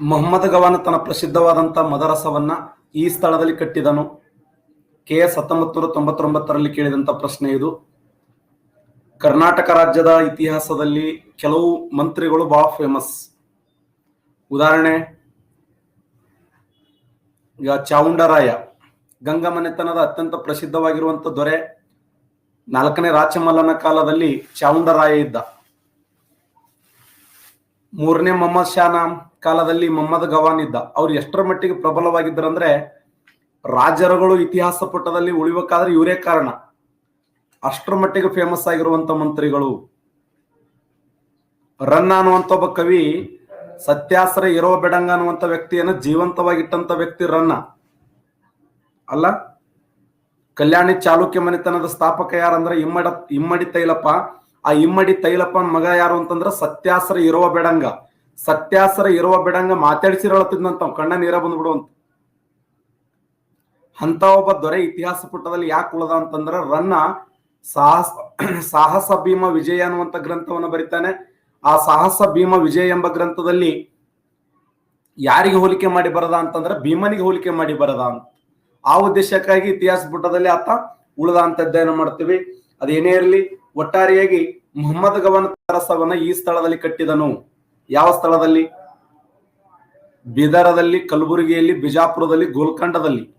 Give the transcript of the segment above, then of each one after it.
ಮೊಹಮ್ಮದ್ ಗವಾನ ತನ್ನ ಪ್ರಸಿದ್ಧವಾದಂಥ ಮದರಸವನ್ನ ಈ ಸ್ಥಳದಲ್ಲಿ ಕಟ್ಟಿದನು. ಕೆ ಎಸ್ ಹತ್ತೊಂಬತ್ತು ನೂರ ತೊಂಬತ್ತೊಂಬತ್ತರಲ್ಲಿ ಕೇಳಿದಂಥ ಪ್ರಶ್ನೆ ಇದು. ಕರ್ನಾಟಕ ರಾಜ್ಯದ ಇತಿಹಾಸದಲ್ಲಿ ಕೆಲವು ಮಂತ್ರಿಗಳು ಬಹಳ ಫೇಮಸ್ ಉದಾಹರಣೆ, ಈಗ ಚಾವುಂಡರಾಯ ಗಂಗಾ ಮನೆತನದ ಅತ್ಯಂತ ಪ್ರಸಿದ್ಧವಾಗಿರುವಂತ ದೊರೆ, ನಾಲ್ಕನೇ ರಾಚಮಲ್ಲನ ಕಾಲದಲ್ಲಿ ಚಾವುಂಡರಾಯ ಇದ್ದ. ಮೂರನೇ ಮೊಹಮ್ಮದ್ ಶಾನ ಕಾಲದಲ್ಲಿ ಮೊಹಮ್ಮದ್ ಗವಾನ್ ಇದ್ದ. ಅವ್ರು ಎಷ್ಟರ ಮಟ್ಟಿಗೆ ಪ್ರಬಲವಾಗಿದ್ದರಂದ್ರೆ ರಾಜರುಗಳು ಇತಿಹಾಸ ಪುಟದಲ್ಲಿ ಉಳಿಬೇಕಾದ್ರೆ ಇವರೇ ಕಾರಣ. ಅಷ್ಟರ ಮಟ್ಟಿಗೆ ಫೇಮಸ್ ಆಗಿರುವಂತ ಮಂತ್ರಿಗಳು. ರನ್ನ ಅನ್ನುವಂತ ಒಬ್ಬ ಕವಿ ಸತ್ಯಾಸರ ಇರೋ ಬೆಡಂಗ ಅನ್ನುವಂತ ವ್ಯಕ್ತಿಯನ್ನ ಜೀವಂತವಾಗಿಟ್ಟಂತ ವ್ಯಕ್ತಿ ರನ್ನ. ಅಲ್ಲ? ಕಲ್ಯಾಣಿ ಚಾಲುಕ್ಯ ಮನೆತನದ ಸ್ಥಾಪಕ ಯಾರಂದ್ರೆ ಇಮ್ಮಡ ಇಮ್ಮಡಿ ತೈಲಪ್ಪ. ಆ ಇಮ್ಮಡಿ ತೈಲಪ್ಪನ ಮಗ ಯಾರು ಅಂತಂದ್ರೆ ಸತ್ಯಾಸರ ಇರೋ ಬೆಡಂಗ. ಸತ್ಯಾಸರ ಇರುವ ಬಿಡಂಗ ಮಾತಾಡಿಸಿರಳತಿದ್ನಂತ ಕಣ್ಣ ನೀರ ಬಂದ್ಬಿಡು ಅಂತ ಅಂತ ಒಬ್ಬ ದೊರೆ ಇತಿಹಾಸ ಪುಟದಲ್ಲಿ ಯಾಕೆ ಉಳದ ಅಂತಂದ್ರ, ರನ್ನ ಸಾಹಸ ಸಾಹಸ ಭೀಮ ವಿಜಯ ಅನ್ನುವಂತ ಗ್ರಂಥವನ್ನು ಬರೀತಾನೆ. ಆ ಸಾಹಸ ಭೀಮ ವಿಜಯ ಎಂಬ ಗ್ರಂಥದಲ್ಲಿ ಯಾರಿಗೆ ಹೋಲಿಕೆ ಮಾಡಿ ಬರದ ಅಂತಂದ್ರೆ, ಭೀಮನಿಗೆ ಹೋಲಿಕೆ ಮಾಡಿ ಬರದ ಅಂತ. ಆ ಉದ್ದೇಶಕ್ಕಾಗಿ ಇತಿಹಾಸ ಪುಟದಲ್ಲಿ ಆತ ಉಳಿದ ಅಂತ ಅಧ್ಯಯನ ಮಾಡ್ತೀವಿ. ಅದೇನೇ ಇರಲಿ, ಒಟ್ಟಾರೆಯಾಗಿ ಮೊಹಮ್ಮದ್ ಗವನ ತರಸವನ್ನ ಈ ಸ್ಥಳದಲ್ಲಿ ಕಟ್ಟಿದನು. ಯಾವ ಸ್ಥಳದಲ್ಲಿ? ಬಿದರದಲ್ಲಿ, ಕಲಬುರಗಿಯಲ್ಲಿ, ಬಿಜಾಪುರದಲ್ಲಿ, ಗೋಲ್ಕಂಡದಲ್ಲಿ.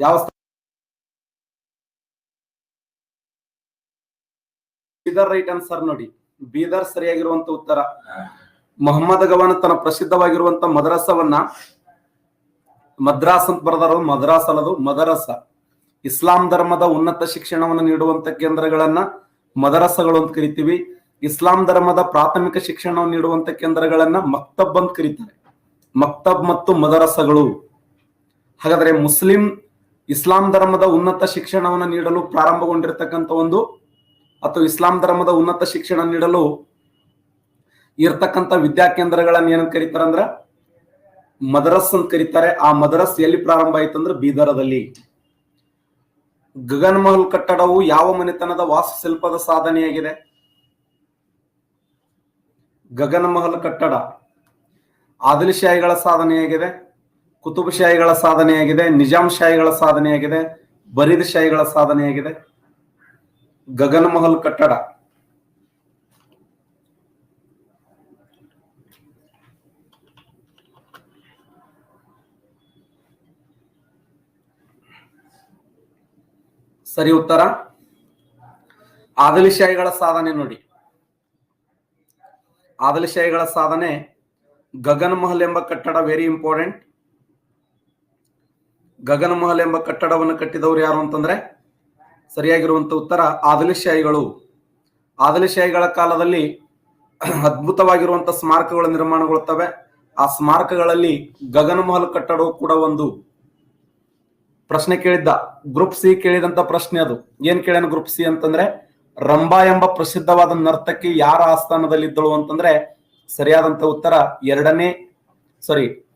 ಯಾವ ಬೀದರ್ ರೈಟ್ ಆನ್ಸರ್ ನೋಡಿ. ಬೀದರ್ ಸರಿಯಾಗಿರುವಂತ ಉತ್ತರ. ಮೊಹಮ್ಮದ್ ಗವಾನ್ ತನ್ನ ಪ್ರಸಿದ್ಧವಾಗಿರುವಂತ ಮದ್ರಾಸವನ್ನ ಮದ್ರಾಸ್ ಅಂತ ಬರೆದಾರ. ಮದ್ರಾಸ್ ಅಲ್ಲದು ಮದರಸ. ಇಸ್ಲಾಂ ಧರ್ಮದ ಉನ್ನತ ಶಿಕ್ಷಣವನ್ನು ನೀಡುವಂತ ಕೇಂದ್ರಗಳನ್ನ ಮದರಸಗಳು ಅಂತ ಕರಿತೀವಿ. ಇಸ್ಲಾಂ ಧರ್ಮದ ಪ್ರಾಥಮಿಕ ಶಿಕ್ಷಣವನ್ನು ನೀಡುವಂತ ಕೇಂದ್ರಗಳನ್ನ ಮಕ್ತಬ್ ಅಂತ ಕರೀತಾರೆ. ಮಕ್ತಬ್ ಮತ್ತು ಮದರಸಗಳು. ಹಾಗಾದ್ರೆ ಮುಸ್ಲಿಂ ಇಸ್ಲಾಂ ಧರ್ಮದ ಉನ್ನತ ಶಿಕ್ಷಣವನ್ನು ನೀಡಲು ಪ್ರಾರಂಭಗೊಂಡಿರ್ತಕ್ಕಂಥ ಒಂದು ಅಥವಾ ಇಸ್ಲಾಂ ಧರ್ಮದ ಉನ್ನತ ಶಿಕ್ಷಣ ನೀಡಲು ಇರ್ತಕ್ಕಂಥ ವಿದ್ಯಾಕೇಂದ್ರಗಳನ್ನ ಏನಂತ ಕರೀತಾರಂದ್ರ ಮದರಸ್ ಅಂತ ಕರೀತಾರೆ. ಆ ಮದರಸ್ ಎಲ್ಲಿ ಪ್ರಾರಂಭ ಆಯ್ತು ಅಂದ್ರೆ ಬೀದರದಲ್ಲಿ. ಗಗನ್ ಮಹಲ್ ಕಟ್ಟಡವು ಯಾವ ಮನೆತನದ ವಾಸ್ತುಶಿಲ್ಪದ ಸಾಧನೆಯಾಗಿದೆ? ಗಗನ ಮಹಲ್ ಕಟ್ಟಡ. ಆದಿಲ್ ಶಾಹಿಗಳ ಸಾಧನೆಯಾಗಿದೆ ಕುತುಬ್ ಶಾಹಿಗಳ ಸಾಧನೆಯಾಗಿದೆ ನಿಜಾಮ್ ಶಾಹಿಗಳ ಸಾಧನೆಯಾಗಿದೆ ಬರೀದ್ ಶಾಹಿಗಳ ಸಾಧನೆಯಾಗಿದೆ ಗಗನ ಮಹಲ್ ಕಟ್ಟಡ. ಸರಿ ಉತ್ತರ? ಆದಿಲಶಾಹಿಗಳ ಸಾಧನೆ ನೋಡಿ. ಆದಿಲಶಾಹಿಗಳ ಸಾಧನೆ, ಗಗನ್ ಮಹಲ್ ಎಂಬ ಕಟ್ಟಡ ವೆರಿ ಇಂಪಾರ್ಟೆಂಟ್ ಗಗನ್ ಮಹಲ್ ಎಂಬ ಕಟ್ಟಡವನ್ನು ಕಟ್ಟಿದವರು ಯಾರು ಅಂತಂದ್ರೆ ಸರಿಯಾಗಿರುವಂತ ಉತ್ತರ ಆದಲಶಾಹಿಗಳು ಆದಿಲಶಾಹಿಗಳ ಕಾಲದಲ್ಲಿ ಅದ್ಭುತವಾಗಿರುವಂತ ಸ್ಮಾರಕಗಳ ನಿರ್ಮಾಣಗೊಳ್ಳುತ್ತವೆ ಆ ಸ್ಮಾರಕಗಳಲ್ಲಿ ಗಗನ ಮಹಲ್ ಕಟ್ಟಡವು ಕೂಡ ಒಂದು ಪ್ರಶ್ನೆ ಕೇಳಿದ್ದ. ಗ್ರೂಪ್ ಸಿ ಕೇಳಿದಂತ ಪ್ರಶ್ನೆ ಅದು. ಏನ್ ಕೇಳ್ಯಾನ ಗ್ರೂಪ್ ಸಿ ಅಂತಂದ್ರೆ ರಂಭಾ ಎಂಬ ಪ್ರಸಿದ್ಧವಾದ ನರ್ತಕಿ ಯಾರ ಆಸ್ಥಾನದಲ್ಲಿದ್ದಳು ಅಂತಂದ್ರೆ ಸರಿಯಾದಂತ ಉತ್ತರ ಎರಡನೇ ಸಾರಿ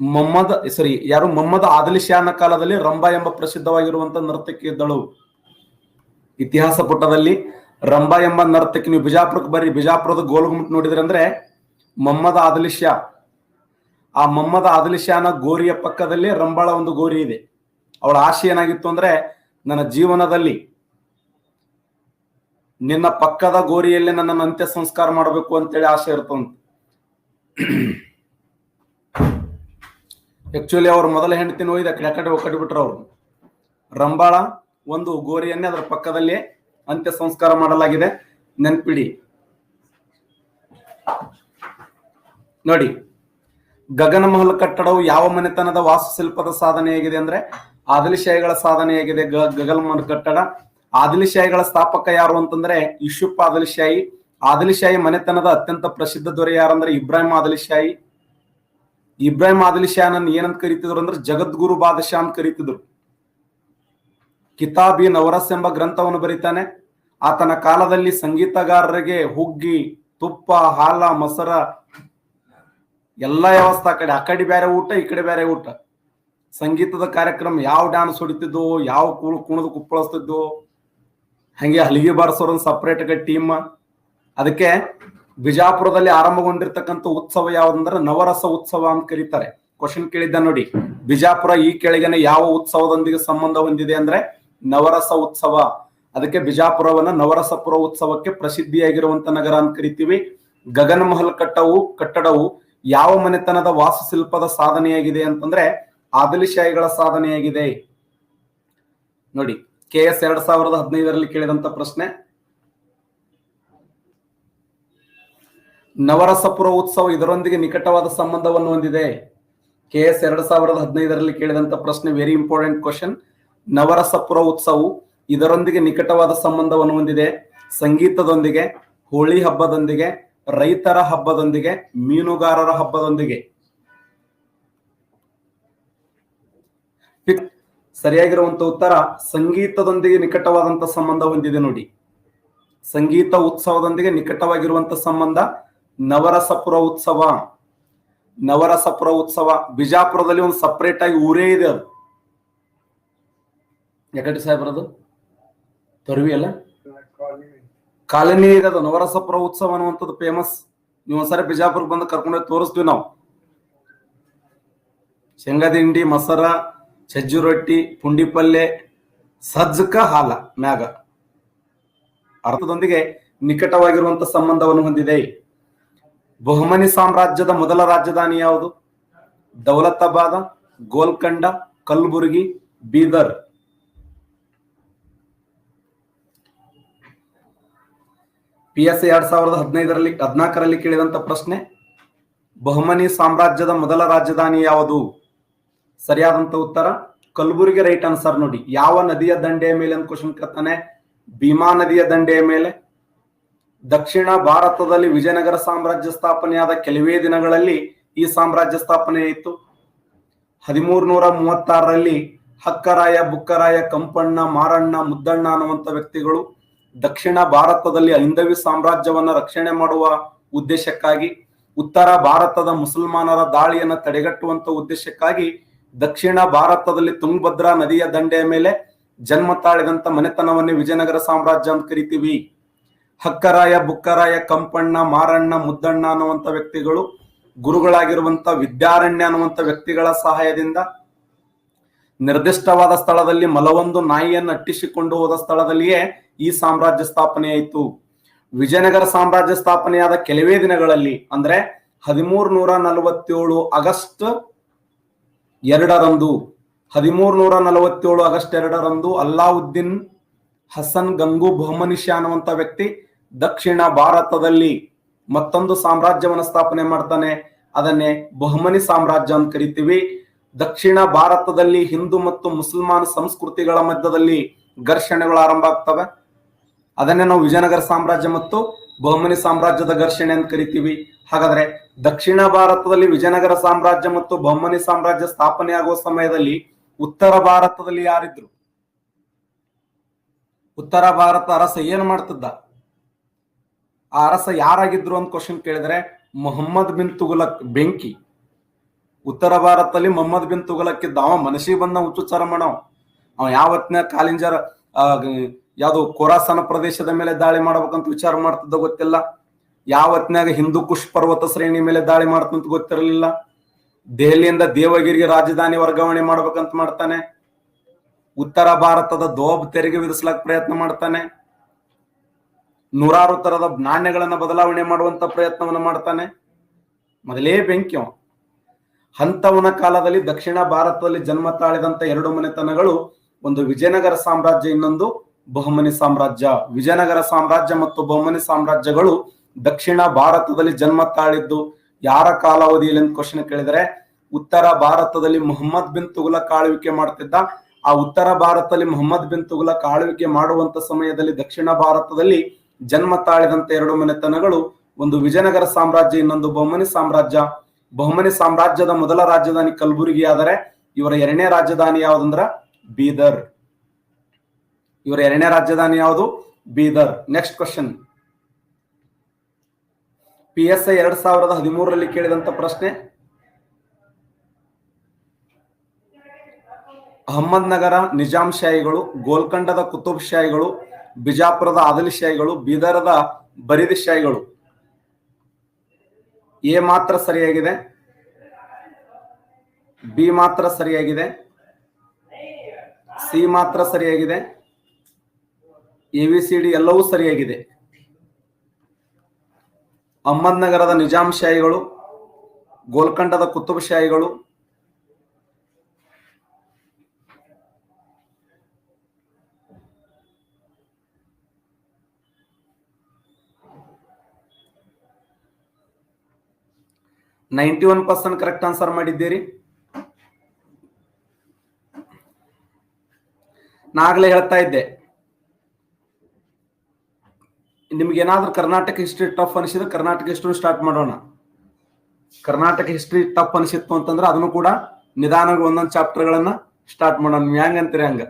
ಮೊಹಮ್ಮದ್ ಸಾರಿ ಯಾರು ಮೊಹಮ್ಮದ್ ಆದಲಿ ಕಾಲದಲ್ಲಿ ರಂಭಾ ಎಂಬ ಪ್ರಸಿದ್ಧವಾಗಿರುವಂತ ನರ್ತಕಿ ಇದ್ದಳು. ಇತಿಹಾಸ ಪುಟದಲ್ಲಿ ರಂಭಾ ಎಂಬ ನರ್ತಕಿ, ನೀವು ಬಿಜಾಪುರಕ್ಕೆ ಬರ್ರಿ, ಬಿಜಾಪುರದ ಗೋಲ್ಗುಮಟ್ ನೋಡಿದ್ರಿ ಅಂದ್ರೆ ಮೊಹಮ್ಮದ್ ಆದಲಿಶ್ಯ ಶಾ ಆ ಮೊಹಮ್ಮದ್ ಆದಲಿ ಗೋರಿಯ ಪಕ್ಕದಲ್ಲಿ ರಂಬಾಳ ಒಂದು ಗೋರಿ ಇದೆ. ಅವಳ ಆಶೆ ಏನಾಗಿತ್ತು ಅಂದ್ರೆ, ನನ್ನ ಜೀವನದಲ್ಲಿ ನಿನ್ನ ಪಕ್ಕದ ಗೋರಿಯಲ್ಲೇ ನನ್ನನ್ನು ಅಂತ್ಯ ಸಂಸ್ಕಾರ ಮಾಡಬೇಕು ಅಂತೇಳಿ ಆಸೆ ಇರ್ತಂತ ಆಕ್ಚುಲಿ ಅವ್ರ ಮೊದಲ ಹೆಂಡತಿನ ಒಯ್ದ ಕಡೆ ಕಡೆ ಅವ್ರು. ರಂಬಾಳ ಒಂದು ಗೋರಿಯನ್ನೇ ಅದರ ಪಕ್ಕದಲ್ಲಿ ಅಂತ್ಯ ಸಂಸ್ಕಾರ ಮಾಡಲಾಗಿದೆ. ನೆನ್ಪಿಡಿ. ನೋಡಿ, ಗಗನ ಮಹಲ್ ಕಟ್ಟಡವು ಯಾವ ಮನೆತನದ ವಾಸ್ತುಶಿಲ್ಪದ ಸಾಧನೆಯಾಗಿದೆ ಅಂದ್ರೆ ಆದಲಿಶಾಹಿಗಳ ಸಾಧನೆಯಾಗಿದೆ ಗ- ಗಗನ ಮಹಲ್ ಕಟ್ಟಡ. ಆದಿಲಶಾಹಿಗಳ ಸ್ಥಾಪಕ ಯಾರು ಅಂತಂದ್ರೆ ಯುಸುಫ್ ಆದಿಲಶಾಹಿ ಆದಿಲಶಾಹಿ ಮನೆತನದ ಅತ್ಯಂತ ಪ್ರಸಿದ್ಧ ದೊರೆ ಯಾರಂದ್ರೆ ಇಬ್ರಾಹಿಂ ಆದಿಲಶಾಹಿ ಇಬ್ರಾಹಿಂ ಆದಿಲಶಾಹನನ್ನ ಏನಂತ ಕರೀತಿದ್ರು ಅಂದ್ರೆ ಜಗದ್ಗುರು ಬಾದಶಾ ಅಂತ ಕರೀತಿದ್ರು. ಕಿತಾಬಿ ನವರಸ್ ಎಂಬ ಗ್ರಂಥವನ್ನು ಬರೀತಾನೆ. ಆತನ ಕಾಲದಲ್ಲಿ ಸಂಗೀತಗಾರರಿಗೆ ಹುಗ್ಗಿ, ತುಪ್ಪ, ಹಾಲ, ಮೊಸರ, ಎಲ್ಲ ವ್ಯವಸ್ಥೆ ಆ ಕಡೆ. ಆ ಕಡೆ ಬೇರೆ ಊಟ, ಈ ಕಡೆ ಬೇರೆ ಊಟ. ಸಂಗೀತದ ಕಾರ್ಯಕ್ರಮ ಯಾವ ಡ್ಯಾನ್ಸ್ ಹೊಡಿತಿದ್ವು, ಯಾವ ಕುಣದು ಕುಪ್ಪಳಿಸ್ತಿದ್ವು ಹಂಗೆ ಹಲಿಗೆ ಬಾರಿಸೋರ್ ಒಂದು ಸಪ್ರೇಟ್ ಟೀಮ್ ಅದಕ್ಕೆ ಬಿಜಾಪುರದಲ್ಲಿ ಆರಂಭಗೊಂಡಿರ್ತಕ್ಕಂಥ ಉತ್ಸವ ಯಾವ್ದಂದ್ರೆ ನವರಸ ಉತ್ಸವ ಅಂತ ಕರೀತಾರೆ. ಕ್ವಶನ್ ಕೇಳಿದ್ದ ನೋಡಿ, ಬಿಜಾಪುರ ಈ ಕೆಳಗಿನ ಯಾವ ಉತ್ಸವದೊಂದಿಗೆ ಸಂಬಂಧ ಹೊಂದಿದೆ ಅಂದ್ರೆ ನವರಸ ಉತ್ಸವ. ಅದಕ್ಕೆ ಬಿಜಾಪುರವನ್ನ ನವರಸಪುರ ಉತ್ಸವಕ್ಕೆ ಪ್ರಸಿದ್ಧಿಯಾಗಿರುವಂತ ನಗರ ಅಂತ ಕರಿತೀವಿ. ಗಗನ ಮಹಲ್ ಕಟ್ಟವು, ಕಟ್ಟಡವು ಯಾವ ಮನೆತನದ ವಾಸ್ತುಶಿಲ್ಪದ ಸಾಧನೆಯಾಗಿದೆ ಅಂತಂದ್ರೆ ಆದಲಿಶಾಹಿಗಳ ಸಾಧನೆಯಾಗಿದೆ. ನೋಡಿ ಕೆ ಎಸ್ ಎರಡ್ ಸಾವಿರದ ಹದಿನೈದರಲ್ಲಿ ಕೇಳಿದಂತ ಪ್ರಶ್ನೆ. ನವರಸಪುರ ಉತ್ಸವ ಇದರೊಂದಿಗೆ ನಿಕಟವಾದ ಸಂಬಂಧವನ್ನು ಹೊಂದಿದೆ. ಕೆ ಎಸ್ ಎರಡ್ ಸಾವಿರದ ಹದಿನೈದರಲ್ಲಿ ಕೇಳಿದಂತ ಪ್ರಶ್ನೆ ವೆರಿ ಇಂಪಾರ್ಟೆಂಟ್ ಕ್ವಶನ್ ನವರಸಪುರ ಉತ್ಸವವು ಇದರೊಂದಿಗೆ ನಿಕಟವಾದ ಸಂಬಂಧವನ್ನು ಹೊಂದಿದೆ. ಸಂಗೀತದೊಂದಿಗೆ, ಹೋಳಿ ಹಬ್ಬದೊಂದಿಗೆ, ರೈತರ ಹಬ್ಬದೊಂದಿಗೆ, ಮೀನುಗಾರರ ಹಬ್ಬದೊಂದಿಗೆ ಪಿಕ್ ಸರಿಯಾಗಿರುವಂತ ಉತ್ತರ ಸಂಗೀತದೊಂದಿಗೆ ನಿಕಟವಾದಂತ ಸಂಬಂಧ ಹೊಂದಿದೆ ನೋಡಿ. ಸಂಗೀತ ಉತ್ಸವದೊಂದಿಗೆ ನಿಕಟವಾಗಿರುವಂತ ಸಂಬಂಧ ನವರಸಪುರ ಉತ್ಸವ. ನವರಸಪುರ ಉತ್ಸವ ಬಿಜಾಪುರದಲ್ಲಿ ಒಂದು ಸಪರೇಟ್ ಆಗಿ ಊರೇ ಇದೆ ಅದು. ಯಾಕಟಿ ಸಾಹೇಬ್ರದು ತೊರವಿ ಅಲ್ಲ? ಕಾಲನಿ ಇದೆ ಅದು, ನವರಸಪುರ ಉತ್ಸವ ಅನ್ನುವಂಥದ್ದು ಫೇಮಸ್ ನೀವು ಒಂದ್ಸರಿ ಬಿಜಾಪುರಕ್ಕೆ ಬಂದು ಕರ್ಕೊಂಡೋಗಿ ತೋರಿಸ್ತೀವಿ ನಾವು. ಶೇಂಗಾದಿಂಡಿ ಮಸರ ಸಜ್ಜು ರೊಟ್ಟಿ, ಪುಂಡಿ ಪಲ್ಯ ಸಜ್ಜಕ ಹಾಲ ಮ್ಯಾಗ. ಅರ್ಥದೊಂದಿಗೆ ನಿಕಟವಾಗಿರುವಂತ ಸಂಬಂಧವನ್ನು ಹೊಂದಿದೆ. ಬಹುಮನಿ ಸಾಮ್ರಾಜ್ಯದ ಮೊದಲ ರಾಜಧಾನಿ ಯಾವುದು? ದೌಲತಾಬಾದ, ಗೋಲ್ಕಂಡ, ಕಲ್ಬುರ್ಗಿ, ಬೀದರ್. ಪಿ ಎಸ್ ಎರಡ್ ಸಾವಿರದ ಹದಿನೈದರಲ್ಲಿ, ಹದಿನಾಲ್ಕರಲ್ಲಿ ಕೇಳಿದಂತ ಪ್ರಶ್ನೆ, ಬಹುಮನಿ ಸಾಮ್ರಾಜ್ಯದ ಮೊದಲ ರಾಜಧಾನಿ ಯಾವುದು? ಸರಿಯಾದಂತ ಉತ್ತರ? ಕಲಬುರಗಿ ರೈಟ್ ಆನ್ಸರ್ ನೋಡಿ. ಯಾವ ನದಿಯ ದಂಡೆಯ ಮೇಲೆ ಅಂತ ಕ್ವಶನ್ ಕೇಳ್ತಾನೆ? ಭೀಮಾ ನದಿಯ ದಂಡೆಯ ಮೇಲೆ. ದಕ್ಷಿಣ ಭಾರತದಲ್ಲಿ ವಿಜಯನಗರ ಸಾಮ್ರಾಜ್ಯ ಸ್ಥಾಪನೆಯಾದ ಕೆಲವೇ ದಿನಗಳಲ್ಲಿ ಈ ಸಾಮ್ರಾಜ್ಯ ಸ್ಥಾಪನೆ ಆಯಿತು. ಹದಿಮೂರು ನೂರ ಮೂವತ್ತಾರರಲ್ಲಿ ಹಕ್ಕರಾಯ, ಬುಕ್ಕರಾಯ, ಕಂಪಣ್ಣ, ಮಾರಣ್ಣ, ಮುದ್ದಣ್ಣ ಅನ್ನುವಂಥ ವ್ಯಕ್ತಿಗಳು ದಕ್ಷಿಣ ಭಾರತದಲ್ಲಿ ಐಂದವಿ ಸಾಮ್ರಾಜ್ಯವನ್ನ ರಕ್ಷಣೆ ಮಾಡುವ ಉದ್ದೇಶಕ್ಕಾಗಿ, ಉತ್ತರ ಭಾರತದ ಮುಸಲ್ಮಾನರ ದಾಳಿಯನ್ನು ತಡೆಗಟ್ಟುವಂತ ಉದ್ದೇಶಕ್ಕಾಗಿ ದಕ್ಷಿಣ ಭಾರತದಲ್ಲಿ ತುಂಗಭದ್ರಾ ನದಿಯ ದಂಡೆಯ ಮೇಲೆ ಜನ್ಮ ತಾಳಿದಂತ ಮನೆತನವನ್ನೇ ವಿಜಯನಗರ ಸಾಮ್ರಾಜ್ಯ ಅಂತ ಕರಿತೀವಿ. ಹಕ್ಕರಾಯ, ಬುಕ್ಕರಾಯ, ಕಂಪಣ್ಣ, ಮಾರಣ್ಣ, ಮುದ್ದಣ್ಣ ಅನ್ನುವಂಥ ವ್ಯಕ್ತಿಗಳು, ಗುರುಗಳಾಗಿರುವಂತ ವಿದ್ಯಾರಣ್ಯ ಅನ್ನುವಂತ ವ್ಯಕ್ತಿಗಳ ಸಹಾಯದಿಂದ ನಿರ್ದಿಷ್ಟವಾದ ಸ್ಥಳದಲ್ಲಿ ಮಲವೊಂದು ನಾಯಿಯನ್ನು ಅಟ್ಟಿಸಿಕೊಂಡು ಹೋದ ಸ್ಥಳದಲ್ಲಿಯೇ ಈ ಸಾಮ್ರಾಜ್ಯ ಸ್ಥಾಪನೆಯಾಯಿತು ವಿಜಯನಗರ ಸಾಮ್ರಾಜ್ಯ ಸ್ಥಾಪನೆಯಾದ ಕೆಲವೇ ದಿನಗಳಲ್ಲಿ, ಅಂದ್ರೆ ಹದಿಮೂರು ನೂರ ನಲವತ್ತೇಳು ಆಗಸ್ಟ್ ಎರಡರಂದು ಹದಿಮೂರು ನೂರ ನಲವತ್ತೇಳು ಆಗಸ್ಟ್ ಎರಡರಂದು ಅಲ್ಲಾವುದ್ದೀನ್ ಹಸನ್ ಗಂಗು ಬಹುಮನಿಷ ಅನ್ನುವಂತ ವ್ಯಕ್ತಿ ದಕ್ಷಿಣ ಭಾರತದಲ್ಲಿ ಮತ್ತೊಂದು ಸಾಮ್ರಾಜ್ಯವನ್ನು ಸ್ಥಾಪನೆ ಮಾಡ್ತಾನೆ. ಅದನ್ನೇ ಬಹುಮನಿ ಸಾಮ್ರಾಜ್ಯ ಅಂತ ಕರಿತೀವಿ. ದಕ್ಷಿಣ ಭಾರತದಲ್ಲಿ ಹಿಂದೂ ಮತ್ತು ಮುಸಲ್ಮಾನ್ ಸಂಸ್ಕೃತಿಗಳ ಮಧ್ಯದಲ್ಲಿ ಘರ್ಷಣೆಗಳು ಆರಂಭ ಆಗ್ತವೆ. ಅದನ್ನೇ ನಾವು ವಿಜಯನಗರ ಸಾಮ್ರಾಜ್ಯ ಮತ್ತು ಬಹುಮನಿ ಸಾಮ್ರಾಜ್ಯದ ಘರ್ಷಣೆ ಅಂತ ಕರಿತೀವಿ. ಹಾಗಾದ್ರೆ ದಕ್ಷಿಣ ಭಾರತದಲ್ಲಿ ವಿಜಯನಗರ ಸಾಮ್ರಾಜ್ಯ ಮತ್ತು ಬಹುಮನಿ ಸಾಮ್ರಾಜ್ಯ ಸ್ಥಾಪನೆ ಆಗುವ ಸಮಯದಲ್ಲಿ ಉತ್ತರ ಭಾರತದಲ್ಲಿ ಯಾರಿದ್ರು? ಉತ್ತರ ಭಾರತ ಅರಸ ಏನ್ ಮಾಡ್ತಿದ್ದ? ಆ ಅರಸ ಯಾರಾಗಿದ್ರು ಅಂತ ಕ್ವಶನ್ ಕೇಳಿದ್ರೆ ಮೊಹಮ್ಮದ್ ಬಿನ್ ತುಗುಲಕ್ ಬೆಂಕಿ. ಉತ್ತರ ಭಾರತದಲ್ಲಿ ಮೊಹಮ್ಮದ್ ಬಿನ್ ತುಗುಲಕ್ ಇದ್ದ. ಅವ ಮನಸ್ಸಿಗೆ ಬಂದ ಹುಚ್ಚುಚ್ಚಾರ ಮಾಡವ ಅವ. ಯಾವತ್ತಿನ ಕಾಲಿಂಜರ್ ಯಾವುದು ಕೋರಾಸನ ಪ್ರದೇಶದ ಮೇಲೆ ದಾಳಿ ಮಾಡ್ಬೇಕಂತ ವಿಚಾರ ಮಾಡ್ತದ ಗೊತ್ತಿಲ್ಲ. ಯಾವತ್ನಾಗ ಹಿಂದೂ ಕುಶ್ ಪರ್ವತ ಶ್ರೇಣಿ ಮೇಲೆ ದಾಳಿ ಮಾಡ್ತಂತ ಗೊತ್ತಿರಲಿಲ್ಲ. ದೆಹಲಿಯಿಂದ ದೇವಗಿರಿಗೆ ರಾಜಧಾನಿ ವರ್ಗಾವಣೆ ಮಾಡ್ಬೇಕಂತ ಮಾಡ್ತಾನೆ. ಉತ್ತರ ಭಾರತದ ದೋಬ್ ತೆರಿಗೆ ವಿಧಿಸ್ಲಕ್ ಪ್ರಯತ್ನ ಮಾಡ್ತಾನೆ. ನೂರಾರು ತರದ ನಾಣ್ಯಗಳನ್ನ ಬದಲಾವಣೆ ಮಾಡುವಂತ ಪ್ರಯತ್ನವನ್ನ ಮಾಡ್ತಾನೆ. ಮೊದಲೇ ಬೆಂಕಿ ಹಂತವನ ಕಾಲದಲ್ಲಿ ದಕ್ಷಿಣ ಭಾರತದಲ್ಲಿ ಜನ್ಮ ತಾಳಿದಂತ ಎರಡು ಮನೆತನಗಳು, ಒಂದು ವಿಜಯನಗರ ಸಾಮ್ರಾಜ್ಯ ಇನ್ನೊಂದು ಬಹುಮನಿ ಸಾಮ್ರಾಜ್ಯ, ವಿಜಯನಗರ ಸಾಮ್ರಾಜ್ಯ ಮತ್ತು ಬಹುಮನಿ ಸಾಮ್ರಾಜ್ಯಗಳು ದಕ್ಷಿಣ ಭಾರತದಲ್ಲಿ ಜನ್ಮ ತಾಳಿದ್ದು. ಯಾರ ಕಾಲಾವಧಿಯಲ್ಲಿ ಅಂತ ಕ್ವಶನ್ ಕೇಳಿದರೆ, ಉತ್ತರ ಭಾರತದಲ್ಲಿ ಮೊಹಮ್ಮದ್ ಬಿನ್ ತುಗುಲಕ್ ಆಳ್ವಿಕೆ ಮಾಡ್ತಿದ್ದ. ಆ ಉತ್ತರ ಭಾರತದಲ್ಲಿ ಮೊಹಮ್ಮದ್ ಬಿನ್ ತುಗುಲಕ್ ಆಳ್ವಿಕೆ ಮಾಡುವಂತ ಸಮಯದಲ್ಲಿ ದಕ್ಷಿಣ ಭಾರತದಲ್ಲಿ ಜನ್ಮ ತಾಳಿದಂತ ಎರಡು ಮನೆತನಗಳು, ಒಂದು ವಿಜಯನಗರ ಸಾಮ್ರಾಜ್ಯ, ಇನ್ನೊಂದು ಬಹುಮನಿ ಸಾಮ್ರಾಜ್ಯ. ಬಹುಮನಿ ಸಾಮ್ರಾಜ್ಯದ ಮೊದಲ ರಾಜಧಾನಿ ಕಲಬುರಗಿ ಆದರೆ ಇವರ ಎರಡನೇ ರಾಜಧಾನಿ ಯಾವುದಂದ್ರ ಬೀದರ್. ಇವರ ಎರಡನೇ ರಾಜಧಾನಿ ಯಾವುದು? Bidar. Next question P S I ಎರಡ್ ಸಾವಿರದ ಹದಿಮೂರರಲ್ಲಿ ಕೇಳಿದಂತ ಪ್ರಶ್ನೆ. ಅಹಮದ್ ನಗರ ನಿಜಾಮ್ ಶಾಹಿಗಳು, ಗೋಲ್ಕಂಡದ ಕುತುಬ್ ಶಾಹಿಗಳು, ಬಿಜಾಪುರದ ಆದಲಿ ಶಾಹಿಗಳು, ಬೀದರದ ಬರೀದಿ ಶಾಹಿಗಳು. ಎ ಮಾತ್ರ ಸರಿಯಾಗಿದೆ. ಬಿ ಮಾತ್ರ ಸರಿಯಾಗಿದೆ. ಸಿ ಮಾತ್ರ ಸರಿಯಾಗಿದೆ. ಎ ವಿ ಸಿ ಡಿ ಎಲ್ಲವೂ ಸರಿಯಾಗಿದೆ. ಅಹಮದ್ನಗರದ ನಿಜಾಮ್ ಶಾಹಿಗಳು, ಗೋಲ್ಕಂಡದ Qutub ಶಾಹಿಗಳು ninety one percent correct answer ಮಾಡಿದ್ದೀರಿ. ನಾಗಲೇ ಹೇಳ್ತಾ ಇದ್ದೆ. ನಿಮ್ಗೆ ಏನಾದ್ರೂ ಕರ್ನಾಟಕ ಹಿಸ್ಟ್ರಿ ಟಫ್ ಅನಿಸಿದ್ರೆ ಕರ್ನಾಟಕ ಹಿಸ್ಟ್ರಿ ಸ್ಟಾರ್ಟ್ ಮಾಡೋಣ. ಕರ್ನಾಟಕ ಹಿಸ್ಟ್ರಿ ಟಫ್ ಅನಿಸಿತ್ತು ಅಂತಂದ್ರೆ ಅದನ್ನು ಕೂಡ ನಿಧಾನಗಳು ಒಂದೊಂದು ಚಾಪ್ಟರ್ಗಳನ್ನ ಸ್ಟಾರ್ಟ್ ಮಾಡೋಣ. ನೀವು ಅಂತೀರಿ ಹಂಗ?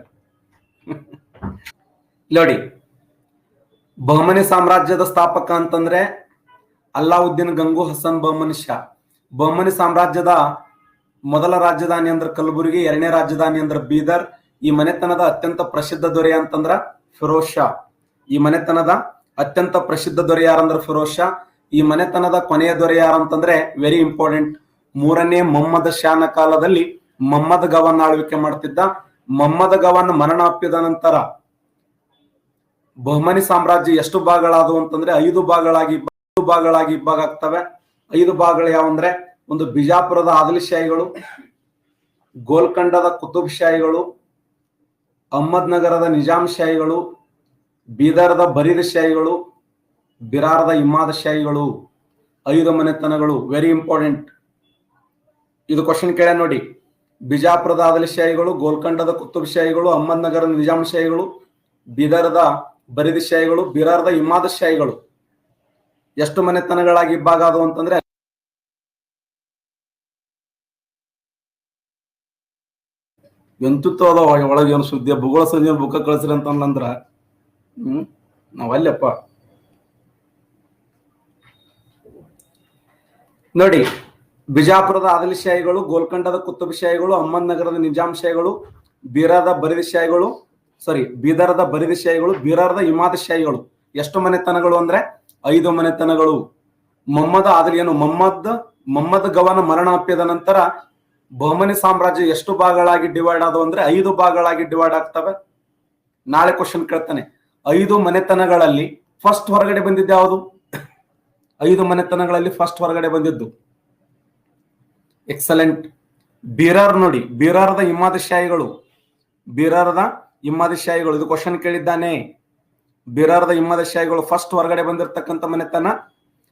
ನೋಡಿ, ಬಹುಮನಿ ಸಾಮ್ರಾಜ್ಯದ ಸ್ಥಾಪಕ ಅಂತಂದ್ರೆ ಅಲ್ಲಾವುದ್ದೀನ್ ಗಂಗು ಹಸನ್ ಬಹಮನಿ ಶಾ. ಬಹುಮನಿ ಸಾಮ್ರಾಜ್ಯದ ಮೊದಲ ರಾಜಧಾನಿ ಅಂದ್ರೆ ಕಲಬುರಗಿ, ಎರಡನೇ ರಾಜಧಾನಿ ಅಂದ್ರೆ ಬೀದರ್. ಈ ಮನೆತನದ ಅತ್ಯಂತ ಪ್ರಸಿದ್ಧ ದೊರೆ ಅಂತಂದ್ರ ಫಿರೋಜ್ ಶಾ. ಈ ಮನೆತನದ ಅತ್ಯಂತ ಪ್ರಸಿದ್ಧ ದೊರೆ ಯಾರಂದ್ರೆ ಫಿರೋಜ್ ಶಾ. ಈ ಮನೆತನದ ಕೊನೆಯ ದೊರೆ ಯಾರಂತಂದ್ರೆ ವೆರಿ ಇಂಪಾರ್ಟೆಂಟ್ ಮೂರನೇ ಮೊಹಮ್ಮದ್ ಶಾನ ಕಾಲದಲ್ಲಿ ಮೊಹಮ್ಮದ್ ಗವನ್ ಆಳ್ವಿಕೆ ಮಾಡ್ತಿದ್ದ. ಮೊಹಮ್ಮದ್ ಗವನ್ ಮರಣ ಅಪ್ಪಿದ ನಂತರ ಬಹುಮನಿ ಸಾಮ್ರಾಜ್ಯ ಎಷ್ಟು ಭಾಗಗಳಾದವು ಅಂತಂದ್ರೆ ಐದು ಭಾಗಗಳಾಗಿ ಐದು ಭಾಗಗಳಾಗಿ ಇಬ್ಬಾಗ ಆಗ್ತವೆ ಐದು ಭಾಗಗಳು ಯಾವಂದ್ರೆ ಒಂದು ಬಿಜಾಪುರದ ಆದಿಲ್ಶಾಹಿಗಳು ಗೋಲ್ಕಂಡದ ಕುತುಬ್ ಶಾಹಿಗಳು, ಅಹಮದ್ ನಗರದ ನಿಜಾಮ್ ಶಾಹಿಗಳು ಬೀದರ್ದ ಬರಿದ ಶಾಹಿಗಳು, ಬಿರಾರದ ಇಮಾದ ಶಾಹಿಗಳು ಐದು ಮನೆತನಗಳು ವೆರಿ ಇಂಪಾರ್ಟೆಂಟ್ ಇದು ಕ್ವಶನ್ ಕೇಳ ನೋಡಿ. ಬಿಜಾಪುರದ ಆದಲಿ ಶಾಹಿಗಳು, ಗೋಲ್ಕಂಡದ ನಿಜಾಮ್ ನಿಜಾಂ ಶಾಹಿಗಳು, ಬೀದರ್ದ ಬರಿದ ಶಾಹಿಗಳು, ಬಿರಾರದ ಇಮಾದ ಶಾಹಿಗಳು. ಎಷ್ಟು ಮನೆತನಗಳಾಗಿ ಇಬ್ಬಾಗ ಆದವು ಅಂತಂದ್ರೆ ಎಂತುತ್ತೋದ ಒಳಗೆ ಏನು ಸುದ್ದಿ ಭೂಗೋಳ ಸಂಜೆ ಬುಕ್ಕ ಕಳಿಸ್ರಿ ಅಂತ ಅಂದ್ರ ಹ್ಮ್. ನಾವಲ್ಲಪ್ಪ ನೋಡಿ, ಬಿಜಾಪುರದ ಆದಲಿ ಶಾಹಿಗಳು, ಗೋಲ್ಕಂಡದ ಕುತುಬ್ ಶಾಹಿಗಳು, ಅಹಮದ್ ನಗರದ ನಿಜಾಮ್ ಶಾಹಿಗಳು, ಬೀರಾದ ಬರಿದ ಶಾಹಿಗಳು ಸಾರಿ ಬೀದರದ ಬರಿದ ಶಾಹಿಗಳು, ಬೀರಾರದ ಇಮಾದ ಶಾಹಿಗಳು. ಎಷ್ಟು ಮನೆತನಗಳು ಅಂದ್ರೆ? ಐದು ಮನೆತನಗಳು. ಮೊಹಮ್ಮದ ಆದಲಿಯನ್ನು ಏನು? ಮೊಹಮ್ಮದ್ ಗವನ ಮರಣ ಅಪ್ಪಿದ ನಂತರ ಬಹುಮನಿ ಸಾಮ್ರಾಜ್ಯ ಎಷ್ಟು ಭಾಗಗಳಾಗಿ ಡಿವೈಡ್ ಆದವು ಅಂದ್ರೆ ಐದು ಭಾಗಗಳಾಗಿ ಡಿವೈಡ್ ಆಗ್ತವೆ. ನಾಳೆ ಕ್ವಶನ್ ಕೇಳ್ತಾನೆ. ಐದು ಮನೆತನಗಳಲ್ಲಿ ಫಸ್ಟ್ ಹೊರಗಡೆ ಬಂದಿದ್ದು ಯಾವುದು? ಐದು ಮನೆತನಗಳಲ್ಲಿ ಫಸ್ಟ್ ಹೊರಗಡೆ ಬಂದಿದ್ದು. ಎಕ್ಸಲೆಂಟ್ ಬೀರಾರ್ ನೋಡಿ, ಬೀರಾರದ ಇಮಾದ ಶಾಹಿಗಳು ಬೀರಾರದ ಇಮ್ಮಾದ ಶಾಹಿಗಳು ಇದು ಕ್ವಶನ್ ಕೇಳಿದ್ದಾನೆ. ಬೀರಾರದ ಇಮ್ಮದ ಶಾಹಿಗಳು ಫಸ್ಟ್ ಹೊರಗಡೆ ಬಂದಿರತಕ್ಕಂಥ ಮನೆತನ.